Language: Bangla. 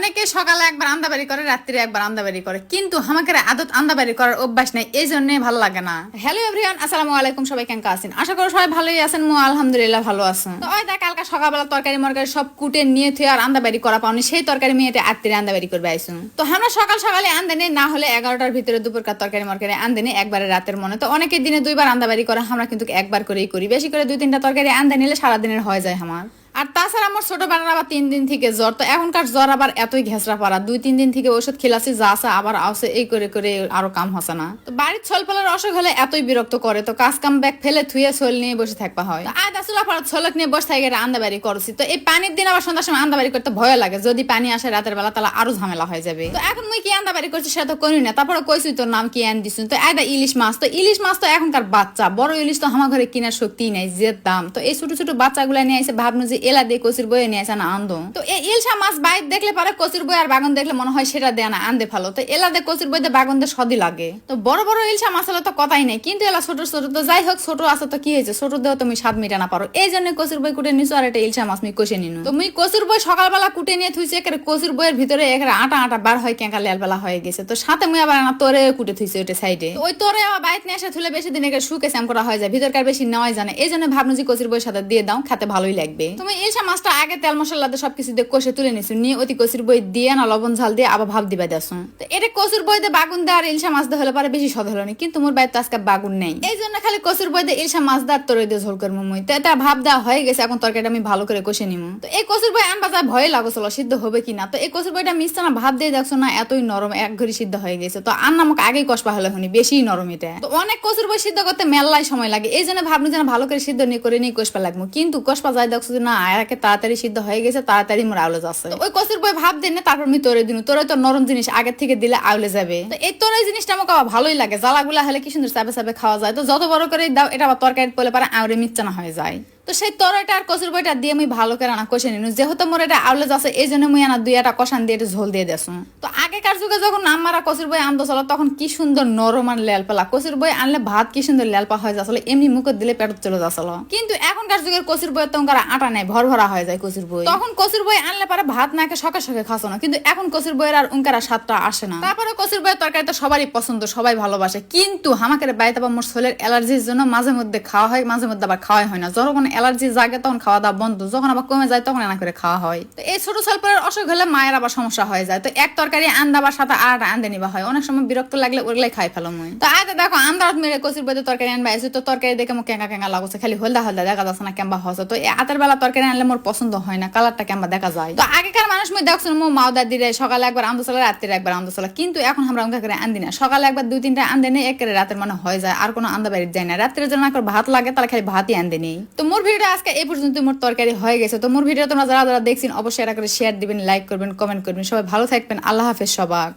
অনেকে সকালে একবার আন্দাবাড়ি করে রাত্রে একবার আন্দাবাড়ি করে। কিন্তু আমাকে আদত আন্দাবাড়ি করার অভ্যাস নেই, এই জন্য ভালো লাগে না। হ্যালো এভরিওয়ান আসসালামু আলাইকুম, সবাই কেমন আছেন? আশা করি সবাই ভালোই আছেন, মু আলহামদুলিল্লাহ ভালো আছেন তো ওই দেখ, কালকা সকালবেলা তরকারি মরকারি সব কুটে নিয়ে থুয়ে আর আন্দাবাড়ি করা পাওনি, সেই তরকারি মেয়েটা আত্মীয় আন্দাবাড়ি করবে আইসুন তো আমরা সকাল সকালে আন্দানি, না হলে এগারোটার ভিতরে দুপুরকার তরকারি মরকারি আন্দানি, একবারে রাতের মনে। তো অনেকে দিনে দুইবার আন্দাবাড়ি করে, আমরা কিন্তু একবার করেই করি। বেশি করে দুই তিনটা তরকারি আন্দা নিলে সারাদিনের হয়ে যায় আমার। আর তাছাড়া আমার ছোট বেলার আবার তিন দিন থেকে জ্বর। তো এখনকার জ্বর আবার এতই ঘেঁচড়া পারা দুই, তিন দিন থেকে ওষুধ খেলাছি, যা আছে আবার আসে এই করে করে আরও কাম হসে না। তো বাড়ির ছল ফলের অসুখ হলে এতই বিরক্ত করে। তো কাজ কাম ব্যাগ ফেলে থুয়ে ছল নিয়ে বসে থাকবা হয়। আয় দাসুলা পাড়া ছলক নিয়ে বসে থাকে আন্দাবাড়ি করছি। তো এই পানির দিন আবার সন্ধ্যার সময় আন্দাবাড়ি করতে ভয় লাগে। যদি পানি আসে রাতের বেলা, তাহলে আরও ঝামেলা হয়ে যাবে। তো এখন মুই কি আন্দাবাড়ি করছি সেটা তো করি না। তারপরে কইছি তোর নাম কি আন দিছুন। তো আয়দা ইলিশ মাছ। তো ইলিশ মাছ তো এখনকার বাচ্চা। বড় ইলিশ তো আমার ঘরে কেনার শক্তি নাই যে দাম। তো এই ছোট ছোট বাচ্চাগুলা নিয়ে এসে ভাবনু যে এলা দিয়ে কচির বয়ে নিয়ে আসে না, আন্দো। তো এই ইলশা মাছ বাইর দেখলে পরে, কচির বই আর বাগন দেখলে মনে হয় সেটা দেয় না, আন্দে ভালো। তো এলা দে কচির বই দিয়ে বাগন দিয়ে সদি লাগে। তো বড় বড় ইলশা মাছ হলে তো কথাই নেই, কিন্তু এলা ছোট ছোট, তো যাই হোক, ছোট আছে তো কি হয়েছে? ছোট দেহ তুমি স্বাদ মিটানা পারো। এই জন্য কচির বই কুটে নিছো আর এটা ইলশা মাছ আমি কষে নিনু। তো মুই কচির বই সকালবেলা কুটে নিয়ে থুইছি, একেবারে কচির বইয়ের ভিতরে একেবারে আটা আটা বার হয় কেঁকা বেলা হয়ে গেছে। তো সাথে মুই আবার না তোরে কুটে থুইছি ওইটা সাইডে। ওই তোরে আবার বাইক নিয়ে আসে থুলে বেশি দিন একে শুকে স্যাম করা হয়ে যায়, ভিতরকার বেশি নেওয়াই জানে। এই জন্য ভাবনু যে কচির বইয়ের সাথে দিয়ে দাও, খেতে ভালোই লাগবে। তুমি ইলশা মাছটা আগে তেল মশলা দিয়ে সবকিছু দিয়ে কষে তুলে নিছো। নিয়ে অতি কচির বই দিয়ে না লবণ ঝাল দিয়ে আবার ভাব দিবা দেছো তো এটা কচুর বই দিয়ে বাগুন দেওয়ার ইলশা মাছ দিয়ে হলে পারে বেশি সদ হলো কিন্তু মোর বাড়িতে আজকে বাগুন নেই। এই জন্য খালি কচুর বই দিয়ে ইলশা মাছ দেওয়ার তরে দিয়ে ঝোল করব মুই। তো এটা ভাব দেওয়া হয়ে গেছে, এখন তরকারিটা আমি ভালো করে কষে নিমু তো এই কচুর বই আনবা যায় ভয় লাগছিল সিদ্ধ হবে কিনা তো এই কচুর বইটা মিশছে না, ভাব দিয়ে দেখছ না এতই নরম, এক ঘড়ি সিদ্ধ হয়ে গেছে। তো আর আমাকে আগেই কষবা হলে হনি বেশি নরম এটা। তো অনেক কচুর বই সিদ্ধ করতে মেলাই সময় লাগে। এই জন্য ভাবনি যেন ভালো করে সিদ্ধ নিয়ে করে নিয়ে কষবা লাগবো। কিন্তু কষবা যায় দেখছ না একে তাড়াতাড়ি সিদ্ধ হয়ে গেছে তাড়াতাড়ি মোর আউলে যাচ্ছে। ওই কষির বই ভাব দেন না তারপর আমি তোরে দিন তোরে তো নরম জিনিস আগের থেকে দিলে আউলে যাবে। তো এই তোর এই জিনিসটা আমাকে আবার ভালোই লাগে। জ্বালাগুলা হলে কি সুন্দর চাপে চাপে খাওয়া যায়। তো যত বড় করে দাও এটা আবার তরকারি পলে পারে আউরে মিচ্ছানা হয়ে যায়। তো সেই তরটা আর কচুর বইটা দিয়ে আমি ভালো করে আনা কষে নিন। যেহেতু মোর এটা আউলে যাচ্ছে এই জন্য মুই আনা দুই একটা কষান দিয়ে এটা ঝোল দিয়ে দেছো তো আগেকার যুগে যখন আমারা কচুর বই আনতে, চলো তখন কি সুন্দর নরম আর লেল পেলা কচুর বই আনলে ভাত কি সুন্দর লেলপা হয়ে যাচ্ছিল এমনি মুখে দিলে পেট চলে যাচ্ছিল কিন্তু এখনকার যুগের কচুর বই তোমার আটা নেই, ভর ভরা হয়ে যায় কচুর বই। তখন কচুর বই আনলে পারে ভাত নাকে সকে সকে খাসো না, কিন্তু এখন কচুর বইয়ের আর উনকারা স্বাদটা আসে না। তারপরে কচুর বইয়ের তরকারি তো সবারই পছন্দ, সবাই ভালোবাসে। কিন্তু আমাকে বাড়িতে বা মোর ছোলের অ্যালার্জির জন্য মাঝে মধ্যে খাওয়া হয়, মাঝে মধ্যে আবার খাওয়া হয় না। যখন অ্যালার্জি জাগে তখন খাওয়া দাওয়া বন্ধ, যখন আবার কমে যায় তখন এনা করে খাওয়া হয়। তো এই ছোট স্বল্পের অসুখ হলে মায়ের আবার সমস্যা হয়ে যায়। তো এক তরকারি আন্দাবার সাথে আর আন্দে নিবা হয়। অনেক সময় বিরক্ত লাগলে ওগুলাই খাই ফেলো মুই। তো আগে দেখো আন্দার মেরে কচির বইতে তরকারি আনবা এসে, তো তরকারি দেখে মোক কেঙ্কা কেঙ্কা লাগছে, খালি হলদা হলদা দেখা যাচ্ছে না কেমবা হসে তো এই হাতের বেলা তরকারি আনলে মোর পছন্দ হয় না, কালারটা কেমবা দেখা যায়। তো আগেকার মানুষ মুই দেখছ মো মাওদা দিলে সকালে একবার আন্দো চলা রাত্রে একবার আন্দো চলা। কিন্তু এখন আমরা অঙ্কা করে আন্দি না। সকালে একবার দুই তিনটা আন্দে নেই, একেবারে রাতের মানে হয়ে যায়, আর কোনো আন্দা বাড়ি যায় না। রাত্রে জন্য একবার ভাত লাগে, তাহলে খালি ভাতই আনতে নেই। তো মোর ভিডিও আজকে এই পর্যন্ত, মোর তরকারি হয়ে গেছে। তো মোর ভিডিও তোমরা যারা যারা দেখছেন, অবশ্যই এটা করে শেয়ার দিবেন লাইক করবেন কমেন্ট করবেন। সবাই ভালো থাকবেন, আল্লাহ হাফেজ। সবাক